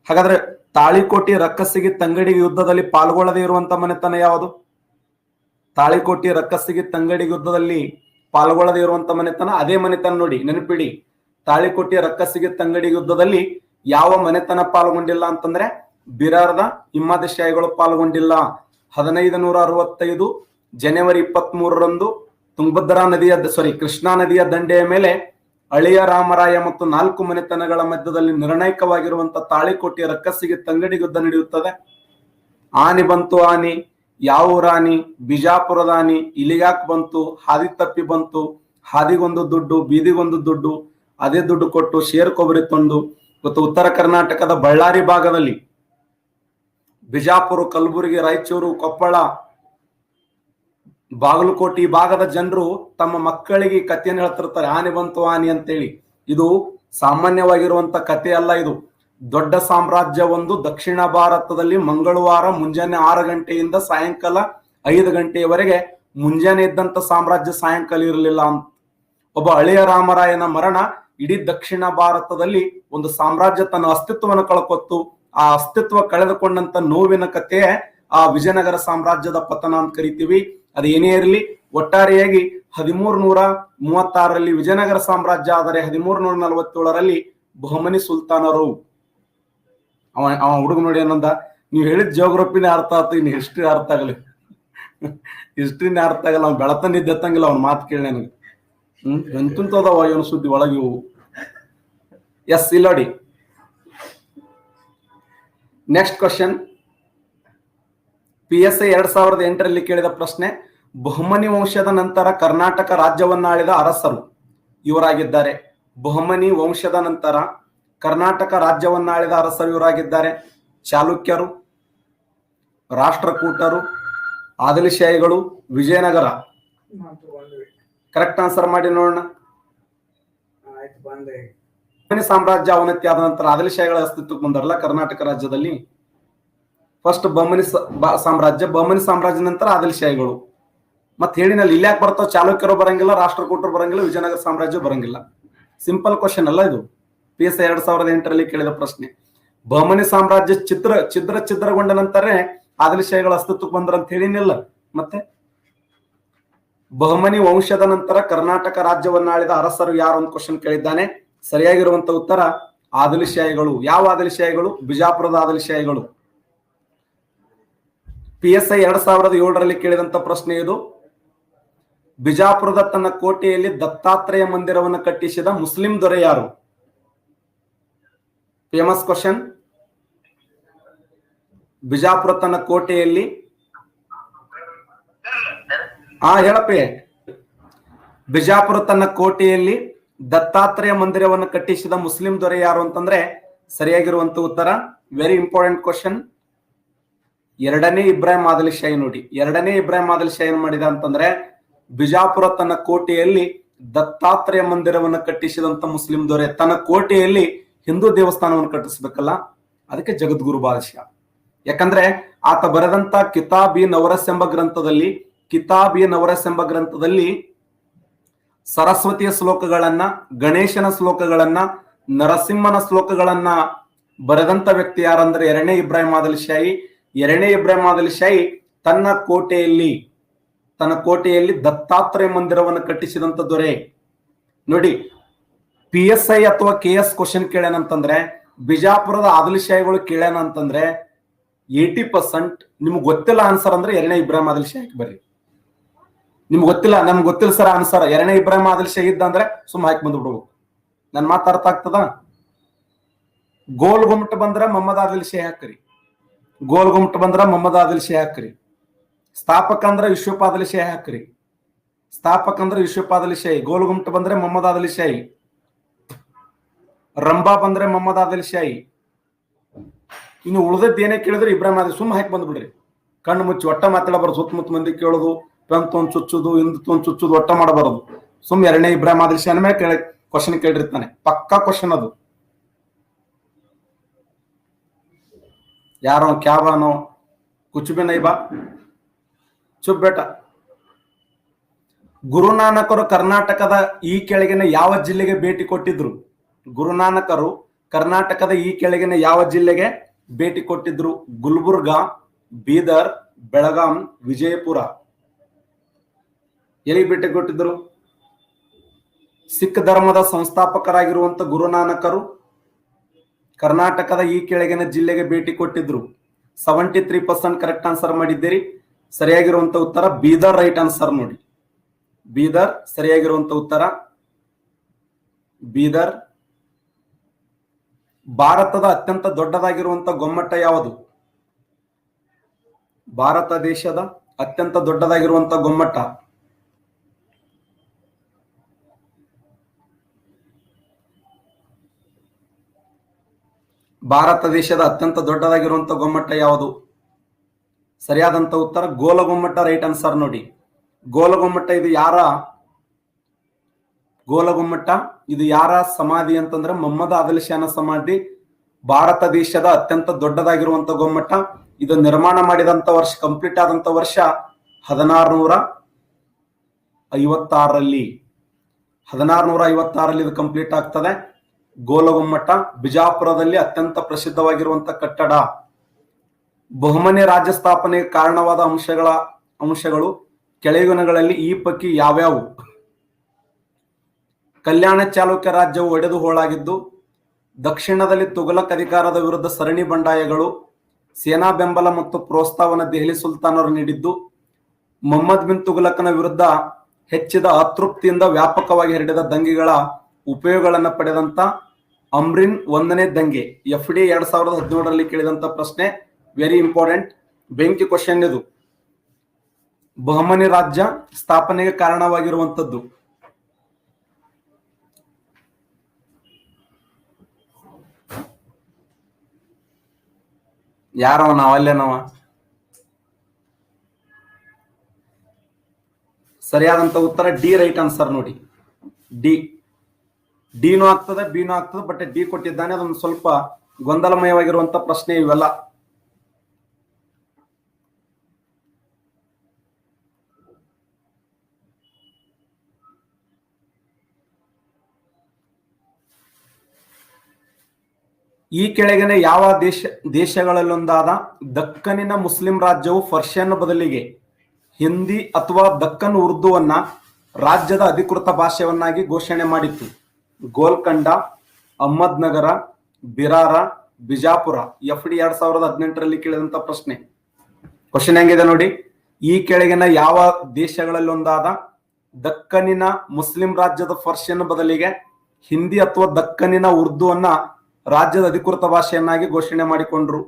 ಹಾಗಾದ್ರೆ ತಾಳಿಕೋಟಿ ರಕ್ಕಸಿಗೆ ತಂಗಡಿ ಯುದ್ಧದಲ್ಲಿ ಪಾಲ್ಗೊಳ್ಳದೇ ಇರುವಂತ ಮನೆತನ ಯಾವುದು? ತಾಳಿಕೋಟಿ ರಕ್ಕಸಿಗೆ ತಂಗಡಿ ಯುದ್ಧದಲ್ಲಿ ಪಾಲ್ಗೊಳ್ಳದೇ ಇರುವಂತ ಮನೆತನ, ಅದೇ ಮನೆತನ ನೋಡಿ, ನೆನಪಿಡಿ ತಾಳಿಕೋಟಿ ರಕ್ಕಸಿಗೆ ತಂಗಡಿ ಯುದ್ಧದಲ್ಲಿ ಯಾವ ಮನೆತನ ಪಾಲ್ಗೊಂಡಿಲ್ಲ ಅಂತಂದ್ರೆ ಬಿರಾರ್ದ ಹಿಮ್ಮದ ಶಾಹಿಗಳು ಪಾಲ್ಗೊಂಡಿಲ್ಲ. ಹದಿನೈದು ನೂರ ಅರವತ್ತೈದು ಜನವರಿ ಇಪ್ಪತ್ತ್ ಮೂರರಂದು ತುಂಗಭದ್ರಾ ನದಿಯ ಸಾರಿ ಕೃಷ್ಣಾ ನದಿಯ ದಂಡೆಯ ಮೇಲೆ ಅಳಿಯ ರಾಮರಾಯ ಮತ್ತು ನಾಲ್ಕು ಮನೆತನಗಳ ಮಧ್ಯದಲ್ಲಿ ನಿರ್ಣಾಯಕವಾಗಿರುವಂತ ತಾಳಿಕೋಟೆಯ ರಕ್ಕಸ್ಸಿಗೆ ತಂಗಡಿ ಯುದ್ಧ ನಡೆಯುತ್ತದೆ. ಆನೆ ಬಂತು ಆನಿ ಯಾವ ರಾಣಿ? ಬಿಜಾಪುರ ರಾಣಿ ಇಲಿಯಾಕ್ ಬಂತು ಹಾದಿ ತಪ್ಪಿ ಬಂತು, ಹಾದಿಗೊಂದು ದುಡ್ಡು, ಬೀದಿಗೊಂದು ದುಡ್ಡು, ಅದೇ ದುಡ್ಡು ಕೊಟ್ಟು ಶೇರ್ ಕೊಬ್ಬರಿ ತಂದು ಇವತ್ತು ಉತ್ತರ ಕರ್ನಾಟಕದ ಬಳ್ಳಾರಿ ಭಾಗದಲ್ಲಿ ಬಿಜಾಪುರ, ಕಲಬುರಗಿ, ರಾಯಚೂರು, ಕೊಪ್ಪಳ, ಬಾಗಲಕೋಟೆ ಈ ಭಾಗದ ಜನರು ತಮ್ಮ ಮಕ್ಕಳಿಗೆ ಕಥೆಯನ್ನು ಹೇಳ್ತಿರ್ತಾರೆ. ಆನೆ ಬಂತು ಆನೆ ಅಂತೇಳಿ. ಇದು ಸಾಮಾನ್ಯವಾಗಿರುವಂತ ಕಥೆ ಅಲ್ಲ ಇದು. ದೊಡ್ಡ ಸಾಮ್ರಾಜ್ಯ ಒಂದು ದಕ್ಷಿಣ ಭಾರತದಲ್ಲಿ ಮಂಗಳವಾರ ಮುಂಜಾನೆ ಆರು ಗಂಟೆಯಿಂದ ಸಾಯಂಕಾಲ ಐದು ಗಂಟೆಯವರೆಗೆ ಮುಂಜಾನೆ ಇದ್ದಂತ ಸಾಮ್ರಾಜ್ಯ ಸಾಯಂಕಾಲ ಇರಲಿಲ್ಲ ಅಂತ. ಒಬ್ಬ ಹಳೆಯ ರಾಮರಾಯನ ಮರಣ ಇಡೀ ದಕ್ಷಿಣ ಭಾರತದಲ್ಲಿ ಒಂದು ಸಾಮ್ರಾಜ್ಯ ತನ್ನ ಅಸ್ತಿತ್ವವನ್ನು ಕಳ್ಕೊತ್ತು. ಆ ಅಸ್ತಿತ್ವ ಕಳೆದುಕೊಂಡಂತ ನೋವಿನ ಕಥೆ ಆ ವಿಜಯನಗರ ಸಾಮ್ರಾಜ್ಯದ ಪತನ ಅಂತ ಕರಿತೀವಿ. ಅದು ಏನೇ ಇರಲಿ, ಒಟ್ಟಾರೆಯಾಗಿ ಹದಿಮೂರು ನೂರ ಮೂವತ್ತಾರರಲ್ಲಿ ವಿಜಯನಗರ ಸಾಮ್ರಾಜ್ಯ ಆದರೆ ಹದಿಮೂರು ನೂರ ನಲವತ್ತೇಳರಲ್ಲಿ ಬಹುಮನಿ ಸುಲ್ತಾನರು. ಅವ ಅವ ಹುಡುಗ ನೋಡಿ ಏನಂದ, ನೀವು ಹೇಳಿದ ಜಿಯೋಗ್ರಫಿನೇ ಅರ್ಥ ಆಯ್ತು ಇನ್ನು ಹಿಸ್ಟ್ರಿ ಅರ್ಥ ಆಗಲಿ ಹಿಸ್ಟ್ರಿನೇ ಅರ್ಥ ಆಗಲ್ಲ, ಅವ್ನು ಬೆಳತನ ಇದ್ದತ್ತಂಗಿಲ್ಲ ಅವ್ನ ಮಾತು ಕೇಳಿ ನನಗೆ. ಹ್ಮ್, ಎಂತಂತದವ ಇವನು ಸುದ್ದಿ ಒಳಗೆ ಇವು? Yes ಇಲ್ಲೋಡಿ next question P S I ಎರಡ್ ಸಾವಿರದ ಎಂಟರಲ್ಲಿ ಕೇಳಿದ ಪ್ರಶ್ನೆ, ಬಹುಮನಿ ವಂಶದ ನಂತರ ಕರ್ನಾಟಕ ರಾಜ್ಯವನ್ನಾಳಿದ ಅರಸರು? ಇವರಾಗಿದ್ದಾರೆ. ಬಹುಮನಿ ವಂಶದ ನಂತರ ಕರ್ನಾಟಕ ರಾಜ್ಯವನ್ನಾಳಿದ ಅರಸರು ಇವರಾಗಿದ್ದಾರೆ ಚಾಲುಕ್ಯರು ರಾಷ್ಟ್ರಕೂಟರು ಆದಿಲಶಾಹಿಗಳು ವಿಜಯನಗರ. ಕರೆಕ್ಟ್ ಆನ್ಸರ್ ಮಾಡಿ ನೋಡೋಣ. ಸಾಮ್ರಾಜ್ಯ ಅವನತಿ ಆದ ನಂತರ ಆದಿಲಶಾಹಿಗಳ ಅಸ್ತಿತ್ವಕ್ಕೆ ಬಂದಾರಲ್ಲ ಕರ್ನಾಟಕ ರಾಜ್ಯದಲ್ಲಿ. ಫಸ್ಟ್ ಬೊಮ್ಮನಿ ಸಾಮ್ರಾಜ್ಯ. ಬೊಮ್ಮನಿ ಸಾಮ್ರಾಜ್ಯ ನಂತರ ಆದಿಲಶಾಹಿಗಳು ಮತ್ತೆ ಹೇಳಿನಲ್ಲಿ ಇಲ್ಲಿ ಯಾಕೆ ಬರ್ತಾವ? ಚಾಲುಕ್ಯರು ಬರಂಗಿಲ್ಲ ರಾಷ್ಟ್ರಕೂಟರು ಬರಂಗಿಲ್ಲ ವಿಜಯನಗರ ಸಾಮ್ರಾಜ್ಯ ಬರಂಗಿಲ್ಲ. ಸಿಂಪಲ್ ಕ್ವಶನ್ ಅಲ್ಲ ಇದು. ಪಿ ಎಸ್ ಎರಡ್ ಸಾವಿರದ ಎಂಟರಲ್ಲಿ ಕೇಳಿದ ಪ್ರಶ್ನೆ. ಬಹಮನಿ ಸಾಮ್ರಾಜ್ಯ ಚಿತ್ರ ಛಿದ್ರ ಛಿದ್ರಗೊಂಡ ನಂತರ ಆದಲಿಶಾಹಿಗಳ ಅಸ್ತಿತ್ವಕ್ಕೆ ಬಂದ್ರಂತ ಹೇಳಿನಿಲ್ಲ ಮತ್ತೆ? ಬಹಮನಿ ವಂಶದ ನಂತರ ಕರ್ನಾಟಕ ರಾಜ್ಯವನ್ನಾಳಿದ ಅರಸರು ಯಾರು ಅಂತ ಕ್ವಶನ್ ಕೇಳಿದ್ದಾನೆ. ಸರಿಯಾಗಿರುವಂತ ಉತ್ತರ ಆದಿಲಶಾಹಿಗಳು ಯಾವ ಆದಿಲಶಾಹಿಗಳು ಬಿಜಾಪುರದ ಆದಿಲಶಾಹಿಗಳು ಪಿ ಎಸ್ ಐ ಎರಡ್ ಸಾವಿರದ ಏಳರಲ್ಲಿ ಕೇಳಿದಂತ ಪ್ರಶ್ನೆ ಇದು. ಬಿಜಾಪುರದ ತನ್ನ ಕೋಟೆಯಲ್ಲಿ ದತ್ತಾತ್ರೇಯ ಮಂದಿರವನ್ನು ಕಟ್ಟಿಸಿದ ಮುಸ್ಲಿಂ ದೊರೆ ಯಾರು? Famous question. ಬಿಜಾಪುರ ತನ್ನ ಕೋಟೆಯಲ್ಲಿ. ಆ, ಹೇಳಪ್ಪ. ಬಿಜಾಪುರ ತನ್ನ ಕೋಟೆಯಲ್ಲಿ ದತ್ತಾತ್ರೇಯ ಮಂದಿರವನ್ನು ಕಟ್ಟಿಸಿದ ಮುಸ್ಲಿಂ ದೊರೆ ಯಾರು ಅಂತಂದ್ರೆ ಸರಿಯಾಗಿರುವಂತ ಉತ್ತರ. ವೆರಿ ಇಂಪಾರ್ಟೆಂಟ್ ಕ್ವಶನ್ ಎರಡನೇ ಇಬ್ರಾಹಿಂ ಆದಲ್ ಶಾಹಿ ನೋಡಿ. ಎರಡನೇ ಇಬ್ರಾಹಿಂ ಆದಲ್ ಶಾಹಿ ಏನ್ ಮಾಡಿದ ಅಂತಂದ್ರೆ ಬಿಜಾಪುರ ತನ್ನ ಕೋಟೆಯಲ್ಲಿ ದತ್ತಾತ್ರೇಯ ಮಂದಿರವನ್ನು ಕಟ್ಟಿಸಿದಂತ ಮುಸ್ಲಿಂ ದೊರೆ. ತನ್ನ ಕೋಟೆಯಲ್ಲಿ ಹಿಂದೂ ದೇವಸ್ಥಾನವನ್ನು ಕಟ್ಟಿಸ್ಬೇಕಲ್ಲ, ಅದಕ್ಕೆ ಜಗದ್ಗುರು ಬಾದಶ ಯಾಕಂದ್ರೆ ಆತ ಬರೆದಂತ ಕಿತಾಬಿ ನವರಸ್ ಎಂಬ ಗ್ರಂಥದಲ್ಲಿ, ಕಿತಾಬಿ ನವರಸ್ ಎಂಬ ಗ್ರಂಥದಲ್ಲಿ ಸರಸ್ವತಿಯ ಶ್ಲೋಕಗಳನ್ನ, ಗಣೇಶನ ಶ್ಲೋಕಗಳನ್ನ, ನರಸಿಂಹನ ಶ್ಲೋಕಗಳನ್ನ ಬರೆದಂತ ವ್ಯಕ್ತಿ ಯಾರಂದ್ರೆ ಎರಡನೇ ಇಬ್ರಾಹಿಂ ಆದಲ್ ಶಾಹಿ ಎರಡನೇ ಇಬ್ರಾಹಿಂ ಆದಲ್ ಶಾಹಿ ತನ್ನ ಕೋಟೆಯಲ್ಲಿ ತನ್ನ ಕೋಟೆಯಲ್ಲಿ ದತ್ತಾತ್ರೇಯ ಮಂದಿರವನ್ನು ಕಟ್ಟಿಸಿದಂತ ದೊರೆ. ನೋಡಿ ಪಿ ಎಸ್ ಐ ಅಥವಾ ಕೆ ಎಸ್ ಕ್ವಶನ್ ಕೇಳೇನಂತಂದ್ರೆ ಬಿಜಾಪುರದ ಆದಿಲ್ ಶಾಹಿಗಳು ಕೇಳ್ಯಾನ ಅಂತಂದ್ರೆ ಏಟಿ ಪರ್ಸೆಂಟ್ ನಿಮ್ಗೆ ಗೊತ್ತಿಲ್ಲ ಆನ್ಸರ್ ಅಂದ್ರೆ ಎರಡನೇ ಇಬ್ರಾಹಿಂ ಆದಿಲ್ ಬರ್ರಿ. ನಿಮ್ಗೆ ಗೊತ್ತಿಲ್ಲ, ನಮ್ಗೆ ಗೊತ್ತಿಲ್ಲ ಸರ್ ಆನ್ಸರ್ ಎರಡನೇ ಇಬ್ರಾಹಿಂ ಆದಿಲ್ ಶಾಹಿ ಇದ್ದ ಸುಮ್ಮ ಹಾಕಿ ಬಂದು ಬಿಡ್ಬೇಕು. ನನ್ ಮಾತು ಅರ್ಥ ಆಗ್ತದ? ಗೋಲ್ ಗುಮ್ಮಟ್ ಬಂದ್ರೆ ಮೊಹಮ್ಮದ್ ಆದಿಲ್ ಶಾಹಿ ಹಾಕ್ರಿ. ಗೋಲ್ ಗುಮ್ಮಟ್ ಬಂದ್ರೆ ಮೊಹಮ್ಮದ್ ಆದಿಲ್ ಶಾಹಿ ಹಾಕ್ರಿ. ಸ್ಥಾಪಕ ಅಂದ್ರೆ ವಿಶ್ವಪ್ ಆದಿಲ್ ಶಾಹಿ ಹಾಕ್ರಿ. ಸ್ಥಾಪಕ ಅಂದ್ರೆ ವಿಶ್ವಪಾದಲಿ ಶಾಹಿ ಗೋಲ್ ಗುಮ್ಮಟ್ ಬಂದ್ರೆ ಮೊಹಮ್ಮದ್ ಆದಿಲ್ ಶಾಹಿ ರಂಬಾ ಬಂದ್ರೆ ಮೊಹಮ್ಮದ್ ಆದಿಲ್ ಶಾಹಿ. ಇನ್ನು ಉಳಿದದ್ದು ಏನೇ ಕೇಳಿದ್ರೆ ಇಬ್ರಾಹಿಂ ಆದಿಲ್ ಸುಮ್ಮ ಹಾಕಿ ಬಂದ್ಬಿಡ್ರಿ. ಕಣ್ಣು ಮುಚ್ಚಿ ಒಟ್ಟ ಮಾತಾಡಬಾರ್ದು ಸುತ್ತಮುತ್ತ ಮಂದಿ ಕೇಳೋದು, ಪೆನ್ ತೊಂದ್ ಚುಚ್ಚುದು, ಹಿಂದ್ ತೊಂದ್ ಚುಚ್ಚುದು, ಒಟ್ಟ ಮಾಡಬಾರದು. ಸುಮ್ ಎರಡನೇ ಇಬ್ರಾಹಿಂ ಆದಿಲ್ ಶಾಹಿ ಮೇಲೆ ಕೇಳ ಕ್ವಶನ್ ಕೇಳಿರ್ತಾನೆ. ಪಕ್ಕಾ ಕ್ವಶನ್ ಅದು. ಯಾರೋ ಕ್ಯಾಬಾನೋ ಕುಚುಬೆ ನೈಬಾ ಚುಪ್ ಬೇಟ ಗುರುನಾನಕರು ಕರ್ನಾಟಕದ ಈ ಕೆಳಗಿನ ಯಾವ ಜಿಲ್ಲೆಗೆ ಭೇಟಿ ಕೊಟ್ಟಿದ್ರು? ಗುರುನಾನಕರು ಕರ್ನಾಟಕದ ಈ ಕೆಳಗಿನ ಯಾವ ಜಿಲ್ಲೆಗೆ ಭೇಟಿ ಕೊಟ್ಟಿದ್ರು? ಗುಲ್ಬುರ್ಗ, ಬೀದರ್, ಬೆಳಗಾಂ, ವಿಜಯಪುರ. ಎಲ್ಲಿ ಭೇಟಿ ಕೊಟ್ಟಿದ್ರು? ಸಿಖ್ ಧರ್ಮದ ಸಂಸ್ಥಾಪಕರಾಗಿರುವಂತ ಗುರುನಾನಕರು ಕರ್ನಾಟಕದ ಈ ಕೆಳಗಿನ ಜಿಲ್ಲೆಗೆ ಭೇಟಿ ಕೊಟ್ಟಿದ್ರು. Seventy three percent correct answer ಮಾಡಿದ್ದೀರಿ. ಸರಿಯಾಗಿರುವಂತ ಉತ್ತರ ಬೀದರ್ ರೈಟ್ ಆನ್ಸರ್ ನೋಡಿ. ಬೀದರ್, ಸರಿಯಾಗಿರುವಂತ ಉತ್ತರ ಬೀದರ್ ಭಾರತದ ಅತ್ಯಂತ ದೊಡ್ಡದಾಗಿರುವಂತ ಗೊಮ್ಮಟ ಯಾವುದು? ಭಾರತ ದೇಶದ ಅತ್ಯಂತ ದೊಡ್ಡದಾಗಿರುವಂತ ಗೊಮ್ಮಟ ಭಾರತ ದೇಶದ ಅತ್ಯಂತ ದೊಡ್ಡದಾಗಿರುವಂತ ಗೊಮ್ಮಟ ಯಾವುದು? ಸರಿಯಾದಂತ ಉತ್ತರ ಗೋಲಗೊಮ್ಮಟ ರೈಟ್ ಆನ್ಸರ್ ನೋಡಿ. ಗೋಲಗೊಮ್ಮಟ ಇದು ಯಾರ ಗೋಲಗೊಮ್ಮಟ ಇದು ಯಾರ ಸಮಾಧಿ ಅಂತಂದ್ರೆ ಮೊಹಮ್ಮದ್ ಆದಿಲ್ ಶಾನ ಸಮಾಧಿ. ಭಾರತ ದೇಶದ ಅತ್ಯಂತ ದೊಡ್ಡದಾಗಿರುವಂತ ಗೊಮ್ಮಟ ಇದು ನಿರ್ಮಾಣ ಮಾಡಿದಂತ ವರ್ಷ ಕಂಪ್ಲೀಟ್ ಆದಂತ ವರ್ಷ ಹದಿನಾರುನೂರ ಐವತ್ತಾರರಲ್ಲಿ. ಹದಿನಾರುನೂರ ಐವತ್ತಾರಲ್ಲಿ ಇದು ಕಂಪ್ಲೀಟ್ ಆಗ್ತದೆ. ಗೋಲಗುಮ್ಮಟ ಬಿಜಾಪುರದಲ್ಲಿ ಅತ್ಯಂತ ಪ್ರಸಿದ್ಧವಾಗಿರುವಂತ ಕಟ್ಟಡ. ಬಹುಮನೆ ರಾಜ್ಯ ಸ್ಥಾಪನೆಗೆ ಕಾರಣವಾದ ಅಂಶಗಳ, ಅಂಶಗಳು ಕೆಳಗಿನಗಳಲ್ಲಿ ಈ ಪೈಕಿ ಯಾವ್ಯಾವು? ಕಲ್ಯಾಣ ಚಾಲುಕ್ಯ ರಾಜ್ಯವು ಒಡೆದು ಹೋಳಾಗಿದ್ದು, ದಕ್ಷಿಣದಲ್ಲಿ ತುಘಲಕ್ ಅಧಿಕಾರದ ವಿರುದ್ಧ ಸರಣಿ ಬಂಡಾಯಗಳು, ಸೇನಾ ಬೆಂಬಲ ಮತ್ತು ಪ್ರೋತ್ಸಾಹವನ್ನು ದೆಹಲಿ ಸುಲ್ತಾನರು ನೀಡಿದ್ದು, ಮೊಹಮ್ಮದ್ ಬಿನ್ ತುಘಲಕನ ವಿರುದ್ಧ ಹೆಚ್ಚಿದ ಅತೃಪ್ತಿಯಿಂದ ವ್ಯಾಪಕವಾಗಿ ಹರಡಿದ ದಂಗೆಗಳ ಉಪಯೋಗಗಳನ್ನು ಪಡೆದಂತ ಅಮ್ರಿನ್ ಒಂದನೇ ದಂಗೆ. ಎಫ್ ಡಿ ಎರಡ್ ಸಾವಿರದ ಹದಿನೇಳರಲ್ಲಿ ಕೇಳಿದಂತ ಪ್ರಶ್ನೆ ವೆರಿ ಇಂಪಾರ್ಟೆಂಟ್ ಬೆಂಕಿ ಕ್ವಶನ್ ಇದು. ಬಹಮನಿ ರಾಜ್ಯ ಸ್ಥಾಪನೆಗೆ ಕಾರಣವಾಗಿರುವಂತದ್ದು. ಯಾರವ ನಾವು ನಾವ ಸರಿಯಾದಂತ ಉತ್ತರ ಡಿ ರೈಟ್ ಆನ್ಸರ್ ನೋಡಿ. ಡಿ. ಡಿನೂ ಆಗ್ತದೆ ಬಿನೂ ಆಗ್ತದೆ, ಬಟ್ ಡಿ ಕೊಟ್ಟಿದ್ದಾನೆ, ಅದೊಂದು ಸ್ವಲ್ಪ ಗೊಂದಲಮಯವಾಗಿರುವಂತ ಪ್ರಶ್ನೆ ಇವೆಲ್ಲ. ಈ ಕೆಳಗಿನ ಯಾವ ದೇಶ, ದೇಶಗಳಲ್ಲೊಂದಾದ ದಕ್ಕನಿನ ಮುಸ್ಲಿಂ ರಾಜ್ಯವು ಫರ್ಷಿಯನ್ ಬದಲಿಗೆ ಹಿಂದಿ ಅಥವಾ ದಕ್ಕನ್ ಉರ್ದುವನ್ನ ರಾಜ್ಯದ ಅಧಿಕೃತ ಭಾಷೆಯನ್ನಾಗಿ ಘೋಷಣೆ ಮಾಡಿತ್ತು. ಗೋಲ್ಕಂಡ, ಅಹ್ಮದ್ನಗರ, ಬಿರಾರ, ಬಿಜಾಪುರ, ಎಫ್ ಡಿ ಎರಡ್ ಸಾವಿರದ ಹದಿನೆಂಟರಲ್ಲಿ ಕೇಳಿದಂತ ಪ್ರಶ್ನೆ. ಕ್ವಶನ್ ಹೆಂಗಿದೆ ನೋಡಿ? ಈ ಕೆಳಗಿನ ಯಾವ ದೇಶಗಳಲ್ಲೊಂದಾದ ದಕ್ಕನಿನ ಮುಸ್ಲಿಂ ರಾಜ್ಯದ ಫರ್ಷಿಯನ್ ಬದಲಿಗೆ ಹಿಂದಿ ಅಥವಾ ದಕ್ಕನಿನ ಉರ್ದುವನ್ನ ರಾಜ್ಯದ ಅಧಿಕೃತ ಭಾಷೆಯನ್ನಾಗಿ ಘೋಷಣೆ ಮಾಡಿಕೊಂಡ್ರು.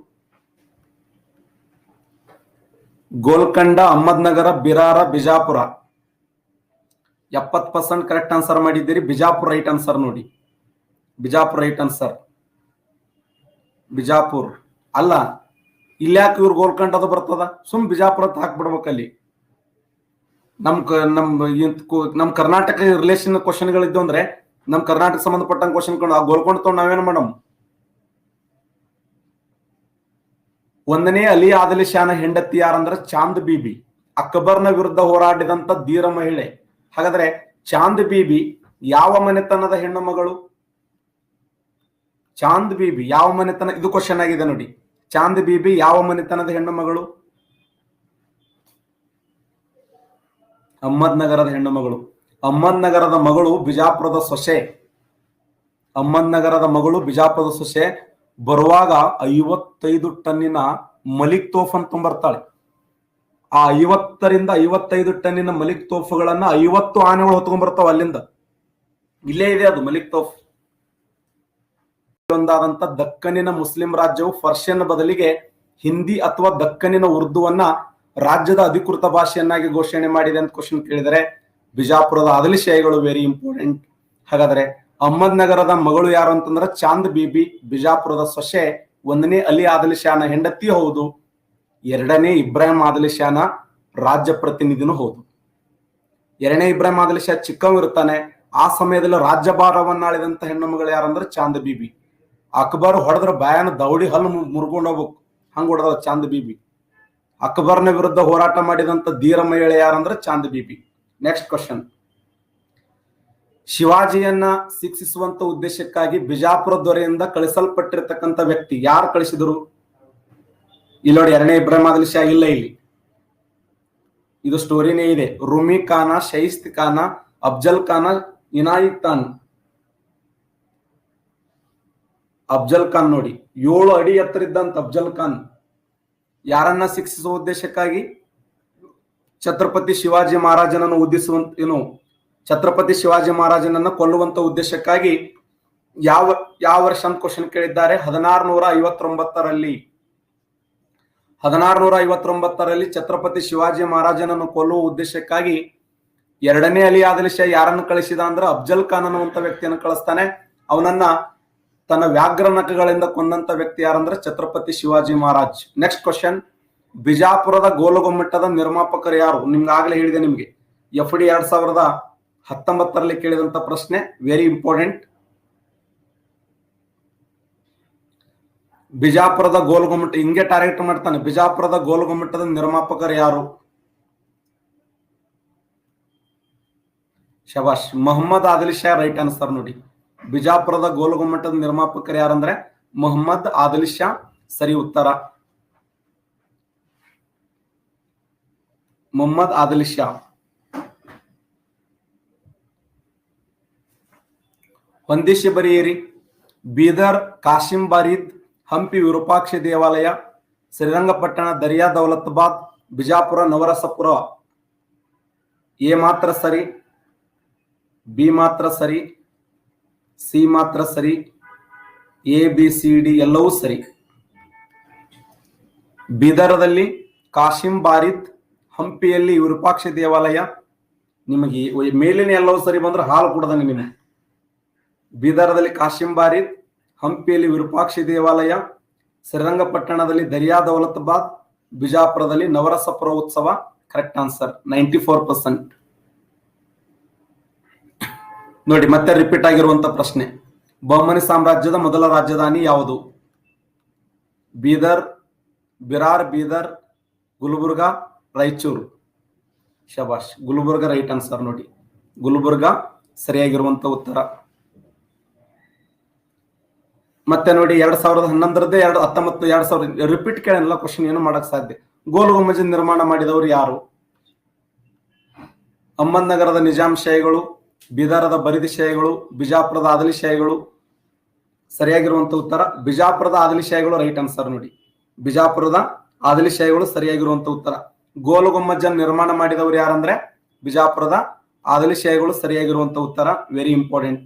ಗೋಲ್ಕಂಡ, ಅಹಮದ್ನಗರ, ಬಿರಾರ, ಬಿಜಾಪುರ. ಎಪ್ಪತ್ ಪರ್ಸೆಂಟ್ ಕರೆಕ್ಟ್ ಆನ್ಸರ್ ಮಾಡಿದ್ದೀರಿ. ಬಿಜಾಪುರ ರೈಟ್ ಆನ್ಸರ್ ನೋಡಿ. Bijapur right answer Bijapur. ಅಲ್ಲ ಇಲ್ಯಾಕೆ ಇವ್ರು ಗೋಲ್ಕಂಡ ಅದು ಬರ್ತದ? ಸುಮ್ ಬಿಜಾಪುರ ಹಾಕ್ಬಿಡ್ಬೇಕಲ್ಲಿ ನಮ್ ನಮ್ ನಮ್ ಕರ್ನಾಟಕ ರಿಲೇಷನ್ ಕ್ವಶನ್ಗಳಿದ್ದು ಅಂದ್ರೆ ನಮ್ ಕರ್ನಾಟಕ ಸಂಬಂಧಪಟ್ಟಂಗ ಕ್ವಶನ್ ಕೊಂಡು ಆ ಗೋಲ್ಕೊಂಡ್ ತಗೊಂಡ್ ನಾವೇನು ಮೇಡಮ್? ಒಂದನೇ ಅಲಿ ಆದಲಿ ಶಾನ ಹೆಂಡತಿ ಯಾರಂದ್ರೆ ಚಾಂದ್ ಬೀಬಿ. ಅಕ್ಬರ್ನ ವಿರುದ್ಧ ಹೋರಾಡಿದಂತ ಧೀರ ಮಹಿಳೆ. ಹಾಗಾದ್ರೆ ಚಾಂದ್ ಬೀಬಿ ಯಾವ ಮನೆತನದ ಹೆಣ್ಣು ಮಗಳು? ಚಾಂದ್ ಬೀಬಿ ಯಾವ ಮನೆತನ? ಇದು ಕ್ವಶನ್ ಆಗಿದೆ ನೋಡಿ. ಚಾಂದ್ ಬೀಬಿ ಯಾವ ಮನೆತನದ ಹೆಣ್ಣು ಮಗಳು? ಅಹಮದ್ ನಗರದ ಹೆಣ್ಣು ಮಗಳು. ಅಹ್ಮದ್ ನಗರದ ಮಗಳು ಬಿಜಾಪುರದ ಸೊಸೆ. ಅಮ್ಮನ್ ನಗರದ ಮಗಳು ಬಿಜಾಪುರದ ಸೊಸೆ ಬರುವಾಗ ಐವತ್ತೈದು ಟನ್ನಿನ ಮಲಿಕ್ ತೋಫ್ ಅಂತ ಬರ್ತಾಳೆ ಆ ಐವತ್ತರಿಂದ ಐವತ್ತೈದು ಟನ್ನಿನ ಮಲಿಕ್ ತೋಫುಗಳನ್ನ ಐವತ್ತು ಆನೆಗಳು ಹೊತ್ಕೊಂಡ್ ಬರ್ತಾವ ಅಲ್ಲಿಂದ. ಇಲ್ಲೇ ಇದೆ ಅದು ಮಲಿಕ್ ತೋಫ್. ಒಂದಾದಂತ ದಕ್ಕನಿನ ಮುಸ್ಲಿಂ ರಾಜ್ಯವು ಪರ್ಷಿಯನ್ ಬದಲಿಗೆ ಹಿಂದಿ ಅಥವಾ ದಕ್ಕನಿನ ಉರ್ದುವನ್ನ ರಾಜ್ಯದ ಅಧಿಕೃತ ಭಾಷೆಯನ್ನಾಗಿ ಘೋಷಣೆ ಮಾಡಿದೆ ಅಂತ ಕ್ವಶನ್ ಕೇಳಿದರೆ ಬಿಜಾಪುರದ ಆದಲಿಶಾಹಿಗಳು ವೆರಿ ಇಂಪಾರ್ಟೆಂಟ್ ಹಾಗಾದ್ರೆ ಅಹ್ಮದ್ ನಗರದ ಮಗಳು ಯಾರು ಅಂತಂದ್ರೆ ಚಾಂದ್ ಬೀಬಿ, ಬಿಜಾಪುರದ ಸೊಸೆ, ಒಂದನೇ ಅಲಿ ಆದಲಿ ಶಾನ ಹೆಂಡತಿ ಹೌದು, ಎರಡನೇ ಇಬ್ರಾಹಿಂ ಆದಲಿ ಶಾನ ರಾಜ್ಯ ಪ್ರತಿನಿಧಿನೂ ಹೌದು. ಎರಡನೇ ಇಬ್ರಾಹಿಂ ಆದಲಿ ಶಾ ಚಿಕ್ಕವ ಇರ್ತಾನೆ, ಆ ಸಮಯದಲ್ಲಿ ರಾಜ್ಯಭಾರವನ್ನಾಳಿದಂತ ಹೆಣ್ಣು ಮಗಳು ಯಾರಂದ್ರೆ ಚಾಂದ್ ಬೀಬಿ. ಅಕ್ಬರ್ ಹೊಡೆದ್ರ ಬಾಯನ ದೌಡಿ ಹಲ್ಲು ಮುರ್ಕೊಂಡು ಹೋಗ್ಬೇಕು. ಹಂಗ ಹೊಡೆದ ಚಾಂದ್ ಬೀಬಿ. ಅಕ್ಬರ್ನ ವಿರುದ್ಧ ಹೋರಾಟ ಮಾಡಿದಂತ ಧೀರ ಮಹಿಳೆ ಯಾರಂದ್ರೆ ಚಾಂದ್ ಬೀಬಿ. ನೆಕ್ಸ್ಟ್ ಕ್ವಶನ್ ಶಿವಾಜಿಯನ್ನ ಶಿಕ್ಷಿಸುವಂತ ಉದ್ದೇಶಕ್ಕಾಗಿ ಬಿಜಾಪುರ ದೊರೆಯಿಂದ ಕಳಿಸಲ್ಪಟ್ಟಿರತಕ್ಕಂತ ವ್ಯಕ್ತಿ ಯಾರು ಕಳಿಸಿದರು? ಇಲ್ಲಿ ನೋಡಿ ಎರಡನೇ ಇಬ್ರಾಹಿಂ ಶಾ ಇಲ್ಲ ಇಲ್ಲಿ. ಇದು ಸ್ಟೋರಿನೇ ಇದೆ. ರುಮಿ ಖಾನ, ಶೈಸ್ತ್ ಖಾನ, ಅಫ್ಜಲ್ ಖಾನ ಇನಾಯಿ ಖಾನ್. ಅಫ್ಜಲ್ ಖಾನ್ ನೋಡಿ. ಏಳು ಅಡಿ ಎತ್ತರ ಇದ್ದಂತ ಅಫ್ಜಲ್ ಖಾನ್. ಯಾರನ್ನ ಶಿಕ್ಷಿಸುವ ಉದ್ದೇಶಕ್ಕಾಗಿ? ಛತ್ರಪತಿ ಶಿವಾಜಿ ಮಹಾರಾಜನನ್ನು ಉದ್ದಿಸುವಂತ ಏನು, ಛತ್ರಪತಿ ಶಿವಾಜಿ ಮಹಾರಾಜನನ್ನ ಕೊಲ್ಲುವಂತ ಉದ್ದೇಶಕ್ಕಾಗಿ ಯಾವ ಯಾವ ವರ್ಷ ಅಂತ ಕ್ವಶನ್ ಕೇಳಿದ್ದಾರೆ? ಹದಿನಾರು ನೂರ ಐವತ್ತೊಂಬತ್ತರಲ್ಲಿ ಹದಿನಾರು ನೂರ ಐವತ್ತೊಂಬತ್ತರಲ್ಲಿ ಛತ್ರಪತಿ ಶಿವಾಜಿ ಮಹಾರಾಜನನ್ನು ಕೊಲ್ಲುವ ಉದ್ದೇಶಕ್ಕಾಗಿ ಎರಡನೇ ಅಲಿ ಆದಲಿಶ ಯಾರನ್ನು ಕಳಿಸಿದ ಅಂದ್ರೆ ಅಫ್ಜಲ್ ಖಾನ್ ಅನ್ನುವಂತ ವ್ಯಕ್ತಿಯನ್ನು ಕಳಿಸ್ತಾನೆ. ಅವನನ್ನ ತನ್ನ ವ್ಯಾಘ್ರ ನಖಗಳಿಂದ ಕೊಂದಂತ ವ್ಯಕ್ತಿ ಯಾರಂದ್ರೆ ಛತ್ರಪತಿ ಶಿವಾಜಿ ಮಹಾರಾಜ್. ನೆಕ್ಸ್ಟ್ ಕ್ವಶನ್ ಬಿಜಾಪುರದ ಗೋಲಗೊಮ್ಮಟ್ಟದ ನಿರ್ಮಾಪಕರು ಯಾರು? ನಿಮ್ಗೆ ಆಗ್ಲೇ ಹೇಳಿದೆ ನಿಮ್ಗೆ. ಎಫ್ ಡಿ ಎರಡ್ ಸಾವಿರದ ಹತ್ತೊಂಬತ್ತರಲ್ಲಿ ಕೇಳಿದಂತ ಪ್ರಶ್ನೆ ವೆರಿ ಇಂಪಾರ್ಟೆಂಟ್ ಬಿಜಾಪುರದ ಗೋಲಗೊಮ್ಮಟ ಹಿಂಗೆ ಟಾರ್ಗೆಟ್ ಮಾಡ್ತಾನೆ. ಬಿಜಾಪುರದ ಗೋಲ್ಗೊಮ್ಮಟದ ನಿರ್ಮಾಪಕರು ಯಾರು? ಶಬಾಷ್, ಮೊಹಮ್ಮದ್ ಆದಿಲ್ ಶಾ ರೈಟ್ ಆನ್ಸರ್ ನೋಡಿ. ಬಿಜಾಪುರದ ಗೋಲಗೊಮ್ಮಟದ ನಿರ್ಮಾಪಕರು ಯಾರಂದ್ರೆ? ಮೊಹಮ್ಮದ್ ಆದಿಲ್ ಶಾ. ಸರಿ, ಉತ್ತರ. ಮೊಹಮ್ಮದ್ ಆದಲಿ ಶಾ ಹೊಂದಿಸಿ ಬರೆಯಿರಿ ಬೀದರ್ ಕಾಶಿಂ ಬಾರಿದ್ ಹಂಪಿ ವಿರೂಪಾಕ್ಷ ದೇವಾಲಯ ಶ್ರೀರಂಗಪಟ್ಟಣ ದರಿಯಾ ದೌಲತಾಬಾದ್ ಬಿಜಾಪುರ ನವರಸಪುರ ಎ ಮಾತ್ರ ಸರಿ ಬಿ ಮಾತ್ರ ಸರಿ ಸಿ ಮಾತ್ರ ಸರಿ ಎ ಬಿ ಸಿ ಡಿ ಎಲ್ಲವೂ ಸರಿ ಬೀದರದಲ್ಲಿ ಕಾಶಿಂ ಬಾರಿದ್ ಹಂಪಿಯಲ್ಲಿ ವಿರೂಪಾಕ್ಷ ದೇವಾಲಯ. ನಿಮಗೆ ಮೇಲಿನ ಎಲ್ಲವೂ ಸರಿ ಬಂದ್ರೆ ಹಾಲು ಕೊಡದಂಗೆ ನಿಮಗೆ ಬೀದರದಲ್ಲಿ ಕಾಶಿಂಬಾರಿ, ಹಂಪಿಯಲ್ಲಿ ವಿರೂಪಾಕ್ಷಿ ದೇವಾಲಯ, ಶ್ರೀರಂಗಪಟ್ಟಣದಲ್ಲಿ ದರಿಯಾ ದೌಲತಾಬಾದ್ ಬಿಜಾಪುರದಲ್ಲಿ ನವರಸಪುರ ಉತ್ಸವ correct answer ninety four percent ನೋಡಿ, ಮತ್ತೆ ರಿಪೀಟ್ ಆಗಿರುವಂತ ಪ್ರಶ್ನೆ. ಬಹುಮನಿ ಸಾಮ್ರಾಜ್ಯದ ಮೊದಲ ರಾಜಧಾನಿ ಯಾವುದು? ಬೀದರ್, ಬಿರಾರ್ ಬೀದರ್, ಗುಲ್ಬರ್ಗಾ ರಾಯಚೂರು. ಶಬಾಷ್ ಗುಲ್ಬರ್ಗ ರೈಟ್ ಆನ್ಸರ್ ನೋಡಿ. ಗುಲ್ಬರ್ಗ ಸರಿಯಾಗಿರುವಂತ ಉತ್ತರ. ಮತ್ತೆ ನೋಡಿ, ಎರಡ್ ಸಾವಿರದ ಹನ್ನೊಂದರದ್ದೇ ಎರಡು, ಹತ್ತೊಂಬತ್ತು, ಎರಡ್ ಸಾವಿರದ ರಿಪೀಟ್ ಕೇಳಲ್ಲ ಕ್ವಶನ್ ಏನು ಮಾಡಕ್ ಸಾಧ್ಯ. ಗೋಲ್ ಗುಮ್ಮಜ್ ನಿರ್ಮಾಣ ಮಾಡಿದವರು ಯಾರು? ಅಹಮದ್ನಗರದ ನಿಜಾಮ್ ಶಾಹಿಗಳು, ಬೀದರದ ಬರಿದಿ ಶಾಹಿಗಳು, ಬಿಜಾಪುರದ ಆದಲಿ ಶಾಹಿಗಳು. ಸರಿಯಾಗಿರುವಂತ ಉತ್ತರ, ಬಿಜಾಪುರದ ಆದಲಿ ಶಾಹಿಗಳು ರೈಟ್ ಆನ್ಸರ್ ನೋಡಿ. ಬಿಜಾಪುರದ ಆದಲಿ ಶಾಹಿಗಳು ಸರಿಯಾಗಿರುವಂತ ಉತ್ತರ. ಗೋಲು ಗುಮ್ಮಜ್ಜನ್ ನಿರ್ಮಾಣ ಮಾಡಿದವರು ಯಾರಂದ್ರೆ ಬಿಜಾಪುರದ ಆದಲಿ ಶಾಹಿಗಳು ಸರಿಯಾಗಿರುವಂತ ಉತ್ತರ ವೆರಿ ಇಂಪಾರ್ಟೆಂಟ್